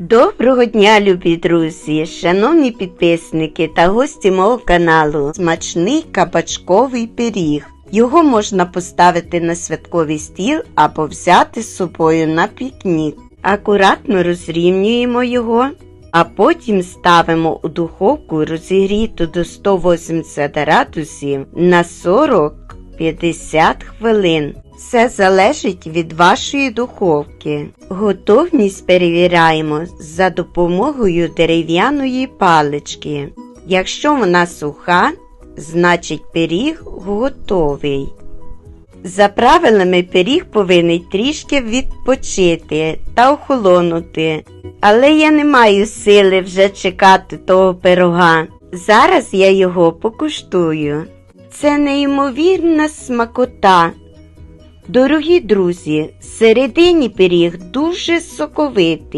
Доброго дня, любі друзі, шановні підписники та гості мого каналу. Смачний кабачковий пиріг. Його можна поставити на святковий стіл або взяти з собою на пікнік. Акуратно розрівнюємо його, а потім ставимо у духовку розігріту до 180 градусів на 40-50 хвилин. Все залежить від вашої духовки. Готовність перевіряємо за допомогою дерев'яної палички. Якщо вона суха, значить пиріг готовий. За правилами пиріг повинен трішки відпочити та охолонути, але я не маю сили вже чекати того пирога. Зараз я його покуштую. Це неймовірна смакота. Дорогі друзі, середині пиріг дуже соковитий.